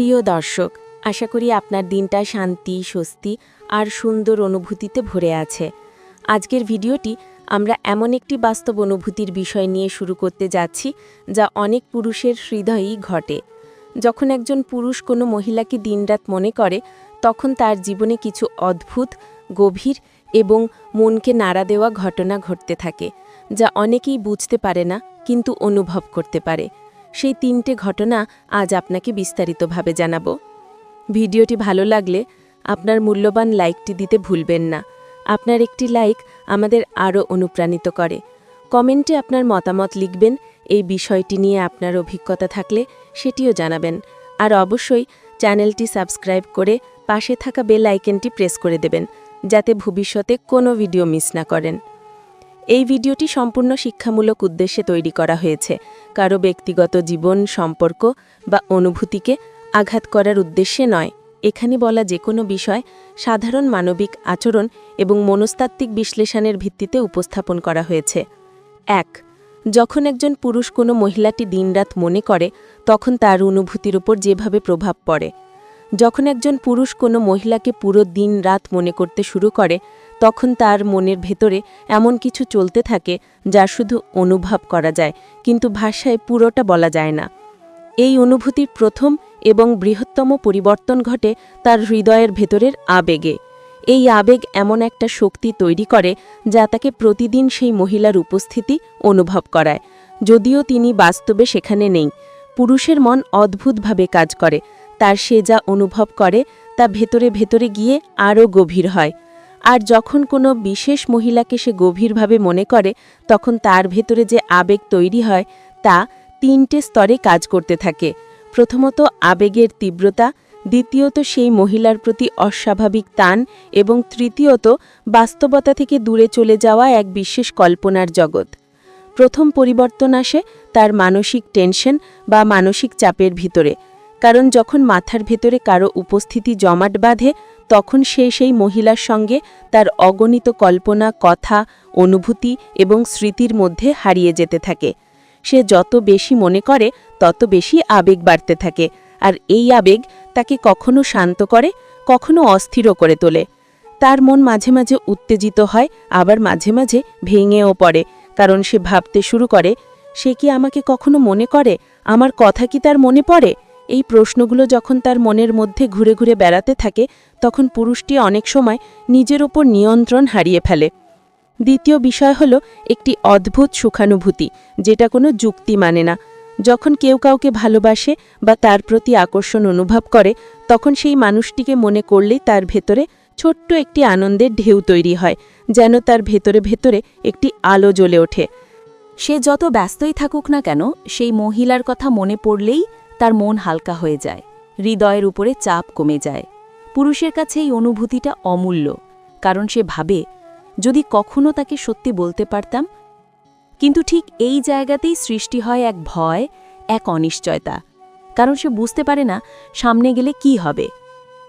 প্রিয় দর্শক, আশা করি আপনার দিনটা শান্তি, স্বস্তি আর সুন্দর অনুভূতিতে ভরে আছে। আজকের ভিডিওটি আমরা এমন একটি বাস্তব অনুভূতির বিষয় নিয়ে শুরু করতে যাচ্ছি, যা অনেক পুরুষের হৃদয়েই ঘটে। যখন একজন পুরুষ কোনো মহিলাকে দিনরাত মনে করে, তখন তার জীবনে কিছু অদ্ভুত, গভীর এবং মনকে নাড়া দেওয়া ঘটনা ঘটতে থাকে, যা অনেকেই বুঝতে পারে না, কিন্তু অনুভব করতে পারে। সেই তিনটে ঘটনা আজ আপনাকে বিস্তারিতভাবে জানাব। ভিডিওটি ভালো লাগলে আপনার মূল্যবান লাইকটি দিতে ভুলবেন না। আপনার একটি লাইক আমাদের আরও অনুপ্রাণিত করে। কমেন্টে আপনার মতামত লিখবেন, এই বিষয়টি নিয়ে আপনার অভিজ্ঞতা থাকলে সেটিও জানাবেন। আর অবশ্যই চ্যানেলটি সাবস্ক্রাইব করে পাশে থাকা বেল আইকনটি প্রেস করে দেবেন, যাতে ভবিষ্যতে কোনো ভিডিও মিস না করেন। এই ভিডিওটি সম্পূর্ণ শিক্ষামূলক উদ্দেশ্যে তৈরি করা হয়েছে। কারও ব্যক্তিগত জীবন, সম্পর্ক বা অনুভূতিকে আঘাত করার উদ্দেশ্যে নয়। এখানে বলা যে কোনো বিষয় সাধারণ মানবিক আচরণ এবং মনস্তাত্ত্বিক বিশ্লেষণের ভিত্তিতে উপস্থাপন করা হয়েছে। এক, যখন একজন পুরুষ কোনো মহিলাটি দিনরাত মনে করে, তখন তার অনুভূতির উপর যেভাবে প্রভাব পড়ে। যখন একজন পুরুষ কোনো মহিলাকে পুরো দিন রাত মনে করতে শুরু করে তখন তার মনের ভেতরে এমন কিছু চলতে থাকে যা শুধু অনুভব করা যায়, কিন্তু ভাষায় পুরোটা বলা যায় না। এই অনুভূতির প্রথম এবং বৃহত্তম পরিবর্তন ঘটে তার হৃদয়ের ভেতরের আবেগে। এই আবেগ এমন একটা শক্তি তৈরি করে যা তাকে প্রতিদিন সেই মহিলার উপস্থিতি অনুভব করায়। যদিও তিনি বাস্তবে সেখানে নেই, পুরুষের মন অদ্ভুতভাবে কাজ করে, তার সে যা অনুভব করে তা ভেতরে ভেতরে গিয়ে আরও গভীর হয়। আর যখন কোনো বিশেষ মহিলাকে সে গভীরভাবে মনে করে, তখন তার ভেতরে যে আবেগ তৈরি হয়, তা তিনটে স্তরে কাজ করতে থাকে। প্রথমত আবেগের তীব্রতা, দ্বিতীয়ত সেই মহিলার প্রতি অস্বাভাবিক টান, এবং তৃতীয়ত বাস্তবতা থেকে দূরে চলে যাওয়া এক বিশেষ কল্পনার জগৎ। প্রথম পরিবর্তন আসে তার মানসিক টেনশন বা মানসিক চাপের ভিতরে, কারণ যখন মাথার ভেতরে কারও উপস্থিতি জমাট বাঁধে তখন সে সেই মহিলার সঙ্গে তার অগণিত কল্পনা, কথা, অনুভূতি এবং স্মৃতির মধ্যে হারিয়ে যেতে থাকে। সে যত বেশি মনে করে, তত বেশি আবেগ বাড়তে থাকে আর এই আবেগ তাকে কখনো শান্ত করে, কখনো অস্থিরও করে তোলে। তার মন মাঝে মাঝে উত্তেজিত হয়, আবার মাঝে মাঝে ভেঙেও পড়ে, কারণ সে ভাবতে শুরু করে, সে কি আমাকে কখনো মনে করে? আমার কথা কি তার মনে পড়ে? এই প্রশ্নগুলো যখন তার মনের মধ্যে ঘুরে ঘুরে বেড়াতে থাকে, তখন পুরুষটি অনেক সময় নিজের ওপর নিয়ন্ত্রণ হারিয়ে ফেলে। দ্বিতীয় বিষয় হল একটি অদ্ভুত সুখানুভূতি, যেটা কোনো যুক্তি মানে না। যখন কেউ কাউকে ভালোবাসে বা তার প্রতি আকর্ষণ অনুভব করে, তখন সেই মানুষটিকে মনে করলেই তার ভেতরে ছোট্ট একটি আনন্দের ঢেউ তৈরি হয়, যেন তার ভেতরে ভেতরে একটি আলো জ্বলে ওঠে। সে যত ব্যস্তই থাকুক না কেন, সেই মহিলার কথা মনে পড়লেই তার মন হালকা হয়ে যায়, হৃদয়ের উপরে চাপ কমে যায়। পুরুষের কাছে এই অনুভূতিটা অমূল্য, কারণ সে ভাবে, যদি কখনো তাকে সত্যি বলতে পারতাম? কিন্তু ঠিক এই জায়গাতেই সৃষ্টি হয় এক ভয়, এক অনিশ্চয়তা। কারণ সে বুঝতে পারে না, সামনে গেলে কি হবে।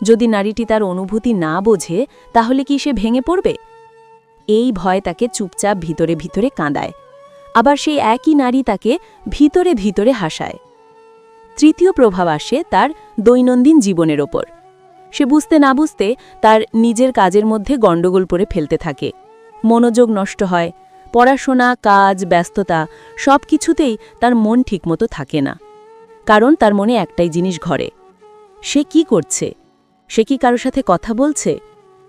যদি নারীটি তার অনুভূতি না বোঝে, তাহলে কি সে ভেঙে পড়বে? এই ভয় তাকে চুপচাপ ভিতরে ভিতরে কাঁদায়। আবার সেই একই নারী তাকে ভিতরে ভিতরে হাসায়। তৃতীয় প্রভাব আসে তার দৈনন্দিন জীবনের ওপর। সে বুঝতে না বুঝতে তার নিজের কাজের মধ্যে গণ্ডগোল পরে ফেলতে থাকে। মনোযোগ নষ্ট হয়, পড়াশোনা, কাজ, ব্যস্ততা সব কিছুতেই তার মন ঠিকমতো থাকে না। কারণ তার মনে একটাই জিনিস ঘরে। সে কি করছে? সে কি কারোর সাথে কথা বলছে?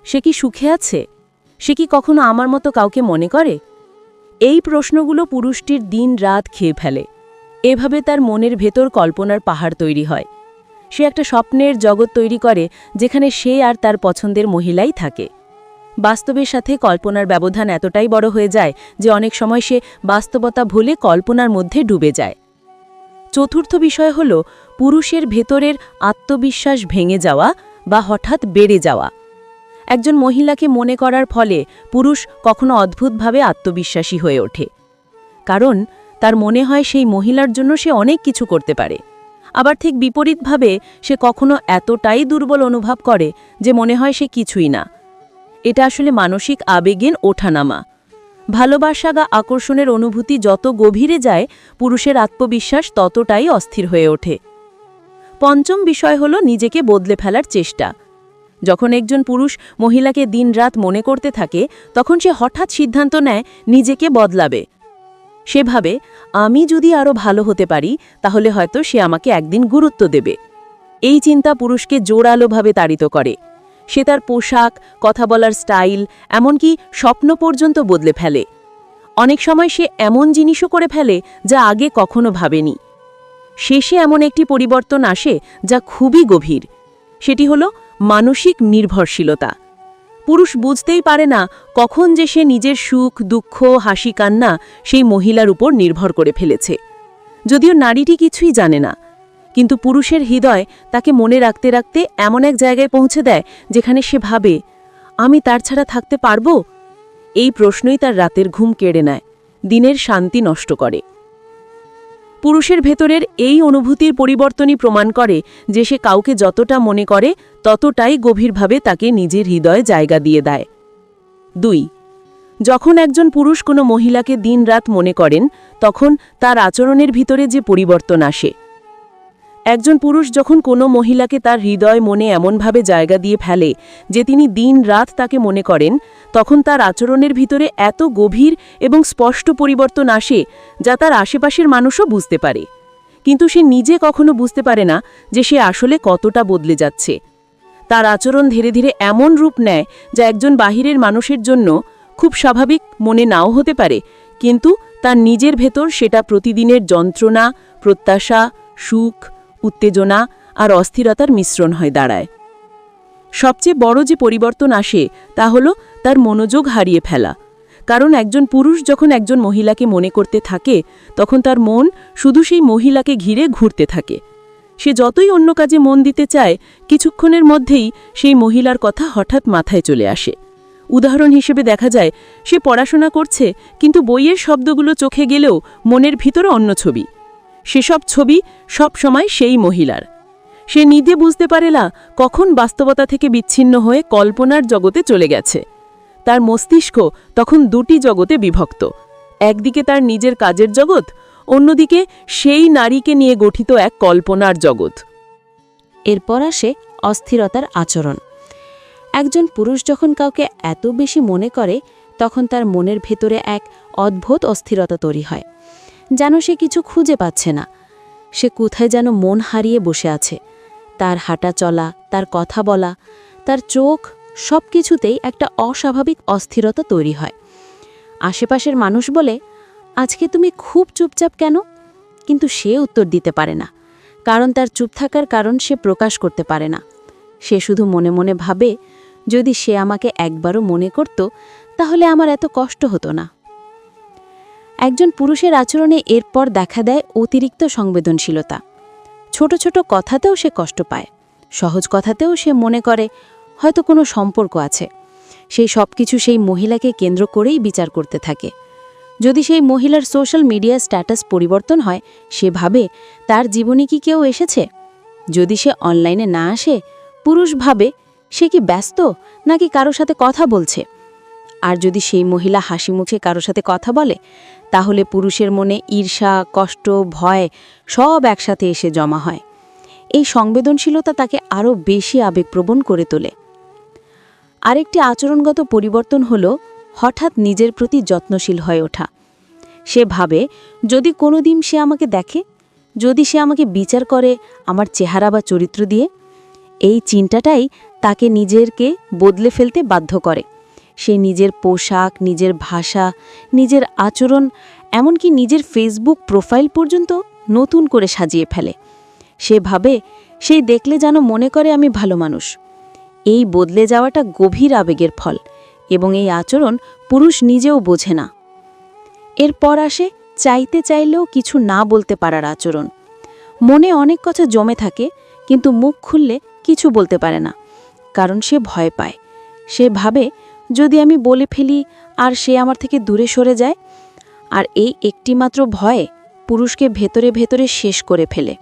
সে কি সুখে আছে? সে কি কখনো আমার মতো কাউকে মনে করে? এই প্রশ্নগুলো পুরুষটির দিন রাত খেয়ে ফেলে। এভাবে তার মনের ভেতর কল্পনার পাহাড় তৈরি হয়। সে একটা স্বপ্নের জগৎ তৈরি করে, যেখানে সে আর তার পছন্দের মহিলাই থাকে। বাস্তবের সাথে কল্পনার ব্যবধান এতটাই বড় হয়ে যায় যে অনেক সময় সে বাস্তবতা ভুলে কল্পনার মধ্যে ডুবে যায়। চতুর্থ বিষয় হল, পুরুষের ভেতরের আত্মবিশ্বাস ভেঙে যাওয়া বা হঠাৎ বেড়ে যাওয়া। একজন মহিলাকে মনে করার ফলে পুরুষ কখনো অদ্ভুতভাবে আত্মবিশ্বাসী হয়ে ওঠে। কারণ তার মনে হয় সেই মহিলার জন্য সে অনেক কিছু করতে পারে। আবার ঠিক বিপরীতভাবে সে কখনো এতটাই দুর্বল অনুভব করে যে মনে হয় সে কিছুই না। এটা আসলে মানসিক আবেগেন ওঠানামা। ভালোবাসা বা আকর্ষণের অনুভূতি যত গভীরে যায়, পুরুষের আত্মবিশ্বাস ততটাই অস্থির হয়ে ওঠে। পঞ্চম বিষয় হল নিজেকে বদলে ফেলার চেষ্টা। যখন একজন পুরুষ মহিলাকে দিনরাত মনে করতে থাকে, তখন সে হঠাৎ সিদ্ধান্ত নেয় নিজেকে বদলাবে। সে ভাবে আমি যদি আরও ভালো হতে পারি, তাহলে হয়তো সে আমাকে একদিন গুরুত্ব দেবে। এই চিন্তা পুরুষকে জোরালোভাবে তাড়িত করে। সে তার পোশাক, কথা বলার স্টাইল, এমনকি স্বপ্ন পর্যন্ত বদলে ফেলে। অনেক সময় সে এমন জিনিসও করে ফেলে যা আগে কখনো ভাবেনি। শেষে এমন একটি পরিবর্তন আসে যা খুবই গভীর। সেটি হল মানসিক নির্ভরশীলতা। পুরুষ বুঝতেই পারে না কখন যে সে নিজের সুখ, দুঃখ, হাসি, কান্না সেই মহিলার উপর নির্ভর করে ফেলেছে। যদিও নারীটি কিছুই জানে না, কিন্তু পুরুষের হৃদয় তাকে মনে রাখতে রাখতে এমন এক জায়গায় পৌঁছে দেয় যেখানে সে ভাবে, আমি তার ছাড়া থাকতে পারব? এই প্রশ্নই তার রাতের ঘুম কেড়ে নেয়, দিনের শান্তি নষ্ট করে। পুরুষের ভেতরের এই অনুভূতির পরিবর্তনই প্রমাণ করে যে সে কাউকে যতটা মনে করে, ততটাই গভীরভাবে তাকে নিজের হৃদয়ে জায়গা দিয়ে দেয়। দুই, যখন একজন পুরুষ কোনো মহিলাকে দিনরাত মনে করেন, তখন তার আচরণের ভিতরে যে পরিবর্তন আসে। একজন পুরুষ যখন কোনো মহিলাকে তার হৃদয় মনে এমনভাবে জায়গা দিয়ে ফেলে যে তিনি দিন রাত তাকে মনে করেন তখন তার আচরণের ভিতরে এত গভীর এবং স্পষ্ট পরিবর্তন আসে যা তার আশেপাশের মানুষও বুঝতে পারে। কিন্তু সে নিজে কখনো বুঝতে পারে না যে সে আসলে কতটা বদলে যাচ্ছে। তার আচরণ ধীরে ধীরে এমন রূপ নেয় যা একজন বাহিরের মানুষের জন্য খুব স্বাভাবিক মনে নাও হতে পারে, কিন্তু তার নিজের ভেতর সেটা প্রতিদিনের যন্ত্রণা, প্রত্যাশা, সুখ, উত্তেজনা আর অস্থিরতার মিশ্রণ হয়ে দাঁড়ায়। সবচেয়ে বড় যে পরিবর্তন আসে, তা হল তার মনোযোগ হারিয়ে ফেলা। কারণ একজন পুরুষ যখন একজন মহিলাকে মনে করতে থাকে, তখন তার মন শুধু সেই মহিলাকে ঘিরে ঘুরতে থাকে। সে যতই অন্য কাজে মন দিতে চায়, কিছুক্ষণের মধ্যেই সেই মহিলার কথা হঠাৎ মাথায় চলে আসে। উদাহরণ হিসেবে দেখা যায়, সে পড়াশোনা করছে, কিন্তু বইয়ের শব্দগুলো চোখে গেলেও মনের ভিতরে অন্য ছবি। সেসব ছবি সব সময় সেই মহিলার। সে নিজে বুঝতে পারে না কখন বাস্তবতা থেকে বিচ্ছিন্ন হয়ে কল্পনার জগতে চলে গেছে। তার মস্তিষ্ক তখন দুটি জগতে বিভক্ত। একদিকে তার নিজের কাজের জগৎ, অন্যদিকে সেই নারীকে নিয়ে গঠিত এক কল্পনার জগৎ। এরপর আসে অস্থিরতার আচরণ। একজন পুরুষ যখন কাউকে এত বেশি মনে করে, তখন তার মনের ভেতরে এক অদ্ভুত অস্থিরতা তৈরি হয়। যেন সে কিছু খুঁজে পাচ্ছে না। সে কোথায় যেন মন হারিয়ে বসে আছে। তার হাঁটা চলা, তার কথা বলা, তার চোখ সব কিছুতেই একটা অস্বাভাবিক অস্থিরতা তৈরি হয়। আশেপাশের মানুষ বলে, আজকে তুমি খুব চুপচাপ কেন? কিন্তু সে উত্তর দিতে পারে না। কারণ তার চুপ থাকার কারণ সে প্রকাশ করতে পারে না। সে শুধু মনে মনে ভাবে, যদি সে আমাকে একবারও মনে করত, তাহলে আমার এত কষ্ট হতো না। একজন পুরুষের আচরণে এরপর দেখা দেয় অতিরিক্ত সংবেদনশীলতা। ছোট ছোট কথাতেও সে কষ্ট পায়। সহজ কথাতেও সে মনে করে, হয়তো কোনো সম্পর্ক আছে। সেই সব কিছু সেই মহিলাকে কেন্দ্র করেই বিচার করতে থাকে। যদি সেই মহিলার সোশ্যাল মিডিয়া স্ট্যাটাস পরিবর্তন হয়, সে ভাবে, তার জীবনে কি কেউ এসেছে? যদি সে অনলাইনে না আসে, পুরুষ ভাবে, সে কি ব্যস্ত, নাকি কারও সাথে কথা বলছে? আর যদি সেই মহিলা হাসি মুখে কারও সাথে কথা বলে, তাহলে পুরুষের মনে ঈর্ষা, কষ্ট, ভয় সব একসাথে এসে জমা হয়। এই সংবেদনশীলতা তাকে আরও বেশি আবেগপ্রবণ করে তোলে। আরেকটি আচরণগত পরিবর্তন হল, হঠাৎ নিজের প্রতি যত্নশীল হয়ে ওঠা। সে ভাবে, যদি কোনো দিন সে আমাকে দেখে, যদি সে আমাকে বিচার করে আমার চেহারা বা চরিত্র দিয়ে, এই চিন্তাটাই তাকে নিজেরকে বদলে ফেলতে বাধ্য করে। সে নিজের পোশাক, নিজের ভাষা, নিজের আচরণ, এমনকি নিজের ফেসবুক প্রোফাইল পর্যন্ত নতুন করে সাজিয়ে ফেলে। সে ভাবে, সেই দেখলে যেন মনে করে আমি ভালো মানুষ। এই বদলে যাওয়াটা গভীর আবেগের ফল এবং এই আচরণ পুরুষ নিজেও বোঝে না। এরপর আসে চাইতে চাইলেও কিছু না বলতে পারার আচরণ। মনে অনেক কথা জমে থাকে, কিন্তু মুখ খুললে কিছু বলতে পারে না, কারণ সে ভয় পায়। সে ভাবে যদি আমি বলে ফেলি, আর সে আমার থেকে দূরে সরে যায়? আর এই একটিমাত্র ভয়ে পুরুষকে ভেতরে ভেতরে শেষ করে ফেলে।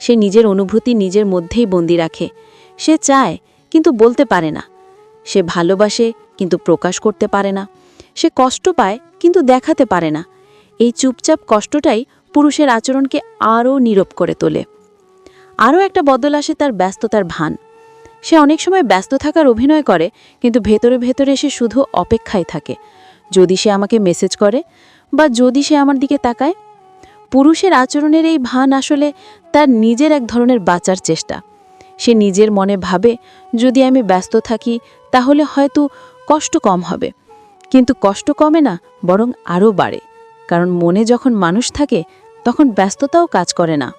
সে নিজের অনুভূতি নিজের মধ্যেই বন্দি রাখে। সে চায়, কিন্তু বলতে পারে না। সে ভালোবাসে, কিন্তু প্রকাশ করতে পারে না। সে কষ্ট পায়, কিন্তু দেখাতে পারে না। এই চুপচাপ কষ্টটাই পুরুষের আচরণকে আরও নীরব করে তোলে। আরও একটা বদল আসে তার ব্যস্ততার ভান। সে অনেক সময় ব্যস্ত থাকার অভিনয় করে, কিন্তু ভেতরে ভেতরে সে শুধু অপেক্ষায় থাকে। যদি সে আমাকে মেসেজ করে বা যদি সে আমার দিকে তাকায়, পুরুষের আচরণের এই ভান আসলে তার নিজের এক ধরনের বাঁচার চেষ্টা। সে নিজের মনে ভাবে, যদি আমি ব্যস্ত থাকি, তাহলে হয়তো কষ্ট কম হবে। কিন্তু কষ্ট কমে না, বরং আরও বাড়ে। কারণ মনে যখন মানুষ থাকে, তখন ব্যস্ততাও কাজ করে না।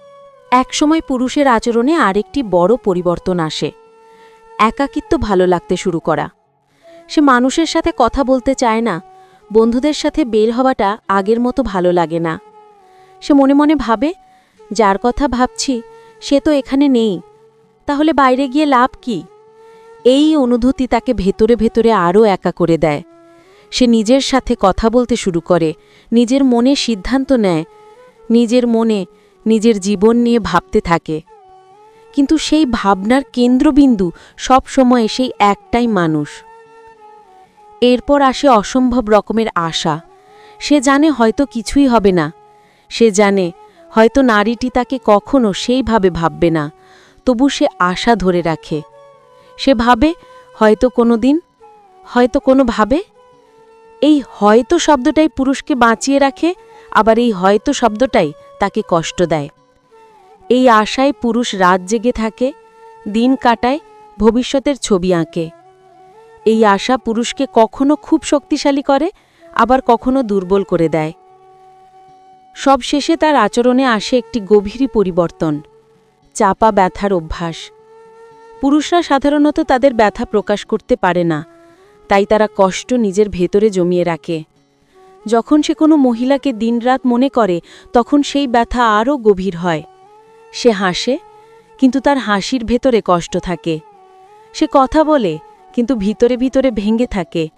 একসময় পুরুষের আচরণে আরেকটি বড় পরিবর্তন আসে। একাকিত্ব ভালো লাগতে শুরু করা। সে মানুষের সাথে কথা বলতে চায় না, বন্ধুদের সাথে বের হওয়াটা আগের মতো ভালো লাগে না। সে মনে মনে ভাবে, যার কথা ভাবছি, সে তো এখানে নেই। তাহলে বাইরে গিয়ে লাভ কি? এই অনুভূতি তাকে ভেতরে ভেতরে আরও একা করে দেয়। সে নিজের সাথে কথা বলতে শুরু করে, নিজের মনে সিদ্ধান্ত নেয়, নিজের মনে নিজের জীবন নিয়ে ভাবতে থাকে। কিন্তু সেই ভাবনার কেন্দ্রবিন্দু সব সময় সেই একটাই মানুষ। এরপর আসে অসম্ভব রকমের আশা। সে জানে হয়তো কিছুই হবে না। সে জানে হয়তো নারীটি তাকে কখনো সেইভাবে ভাববে না। তবু সে আশা ধরে রাখে। সে ভাবে, হয়তো কোনো দিন হয়তো কোনো ভাবে এই হয়তো শব্দটাই পুরুষকে বাঁচিয়ে রাখে, আবার এই হয়তো শব্দটাই তাকে কষ্ট দেয়। এই আশায় পুরুষ রাত জেগে থাকে, দিন কাটায়, ভবিষ্যতের ছবি আঁকে। এই আশা পুরুষকে কখনো খুব শক্তিশালী করে, আবার কখনো দুর্বল করে দেয়। সব শেষে তার আচরণে আসে একটি গভীরই পরিবর্তন, চাপা ব্যথার অভ্যাস। পুরুষরা সাধারণত তাদের ব্যথা প্রকাশ করতে পারে না, তাই তারা কষ্ট নিজের ভেতরে জমিয়ে রাখে। যখন সে কোনো মহিলাকে দিনরাত মনে করে, তখন সেই ব্যথা আরও গভীর হয়। সে হাসে, কিন্তু তার হাসির ভেতরে কষ্ট থাকে। সে কথা বলে, কিন্তু ভিতরে ভিতরে ভেঙে থাকে।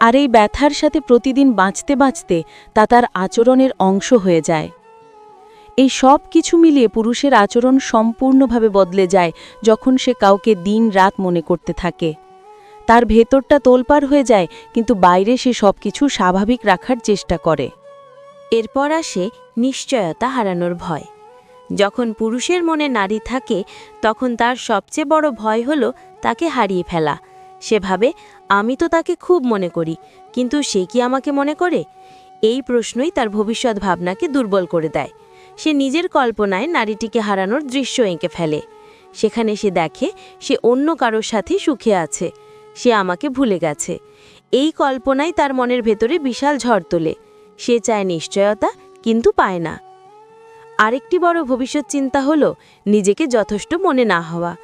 আর এই ব্যথার সাথে প্রতিদিন বাঁচতে বাঁচতে তা তার আচরণের অংশ হয়ে যায়। এই সব কিছু মিলিয়ে পুরুষের আচরণ সম্পূর্ণভাবে বদলে যায় যখন সে কাউকে দিন রাত মনে করতে থাকে। তার ভেতরটা তোলপার হয়ে যায়, কিন্তু বাইরে সে সব কিছু স্বাভাবিক রাখার চেষ্টা করে। এরপর আসে নিশ্চয়তা হারানোর ভয়। যখন পুরুষের মনে নারী থাকে, তখন তার সবচেয়ে বড় ভয় হল তাকে হারিয়ে ফেলা। সেভাবে আমি তো তাকে খুব মনে করি, কিন্তু সে কি আমাকে মনে করে? এই প্রশ্নই তার ভবিষ্যৎ ভাবনাকে দুর্বল করে দেয়। সে নিজের কল্পনায় নারীটিকে হারানোর দৃশ্য এঁকে ফেলে। সেখানে সে দেখে সে অন্য কারোর সাথে সুখে আছে। সে আমাকে ভুলে গেছে। এই কল্পনাই তার মনের ভেতরে বিশাল ঝড় তোলে। সে চায় নিশ্চয়তা, কিন্তু পায় না। আরেকটি বড় ভবিষ্যৎ চিন্তা হল নিজেকে যথেষ্ট মনে না হওয়া।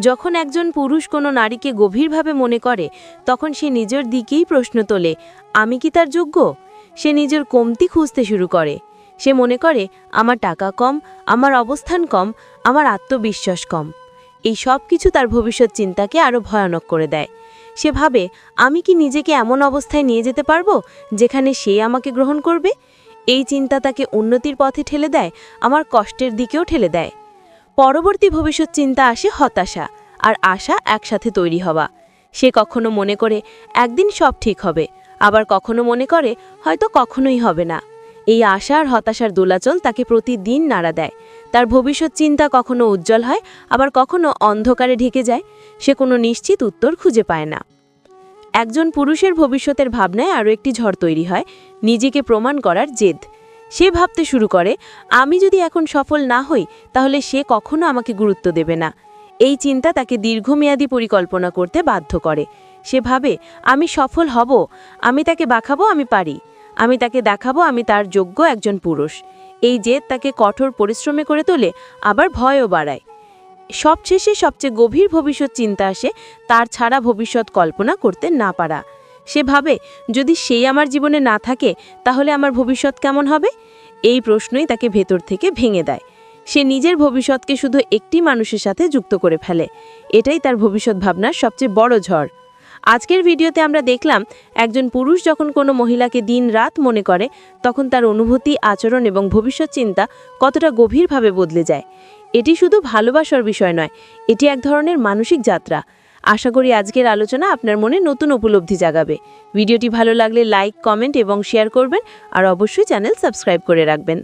যখন একজন পুরুষ কোনো নারীকে গভীরভাবে মনে করে, তখন সে নিজের দিকেই প্রশ্ন তোলে, আমি কি তার যোগ্য? সে নিজের কমতি খুঁজতে শুরু করে। সে মনে করে, আমার টাকা কম, আমার অবস্থান কম, আমার আত্মবিশ্বাস কম। এই সব কিছু তার ভবিষ্যৎ চিন্তাকে আরও ভয়ানক করে দেয়। সে ভাবে, আমি কি নিজেকে এমন অবস্থায় নিয়ে যেতে পারব, যেখানে সে আমাকে গ্রহণ করবে? এই চিন্তা তাকে উন্নতির পথে ঠেলে দেয়, আমার কষ্টের দিকেও ঠেলে দেয়। পরবর্তী ভবিষ্যৎ চিন্তা আসে হতাশা আর আশা একসাথে তৈরি হওয়া। সে কখনো মনে করে, একদিন সব ঠিক হবে। আবার কখনো মনে করে, হয়তো কখনোই হবে না। এই আশা আর হতাশার দোলাচল তাকে প্রতিদিন নাড়া দেয়। তার ভবিষ্যৎ চিন্তা কখনো উজ্জ্বল হয়, আবার কখনো অন্ধকারে ঢেকে যায়। সে কোনো নিশ্চিত উত্তর খুঁজে পায় না। একজন পুরুষের ভবিষ্যতের ভাবনায় আরও একটি ঝড় তৈরি হয়, নিজেকে প্রমাণ করার জেদ। সে ভাবতে শুরু করে, আমি যদি এখন সফল না হই, তাহলে সে কখনো আমাকে গুরুত্ব দেবে না। এই চিন্তা তাকে দীর্ঘমেয়াদী পরিকল্পনা করতে বাধ্য করে। সে ভাবে, আমি সফল হব, আমি তাকে বাখাবো আমি পারি। আমি তাকে দেখাবো, আমি তার যোগ্য একজন পুরুষ। এই জেদ তাকে কঠোর পরিশ্রমে করে তোলে, আবার ভয়ও বাড়ায়। সবশেষে সবচেয়ে গভীর ভবিষ্যৎ চিন্তা আসে, তার ছাড়া ভবিষ্যৎ কল্পনা করতে না পারা। সে ভাবে, যদি সেই আমার জীবনে না থাকে, তাহলে আমার ভবিষ্যৎ কেমন হবে? এই প্রশ্নই তাকে ভেতর থেকে ভেঙে দেয়। সে নিজের ভবিষ্যৎকে শুধু একটি মানুষের সাথে যুক্ত করে ফেলে। এটাই তার ভবিষ্যৎ ভাবনার সবচেয়ে বড় ঝড়। আজকের ভিডিওতে আমরা দেখলাম, একজন পুরুষ যখন কোনো মহিলাকে দিন রাত মনে করে, তখন তার অনুভূতি, আচরণ এবং ভবিষ্যৎ চিন্তা কতটা গভীরভাবে বদলে যায়। এটি শুধু ভালোবাসার বিষয় নয়, এটি এক ধরনের মানসিক যাত্রা। আশা করি আজকের আলোচনা আপনার মনে নতুন উপলব্ধি জাগাবে। ভিডিওটি ভালো লাগলে লাইক, কমেন্ট এবং শেয়ার করবেন আর অবশ্যই চ্যানেল সাবস্ক্রাইব করে রাখবেন।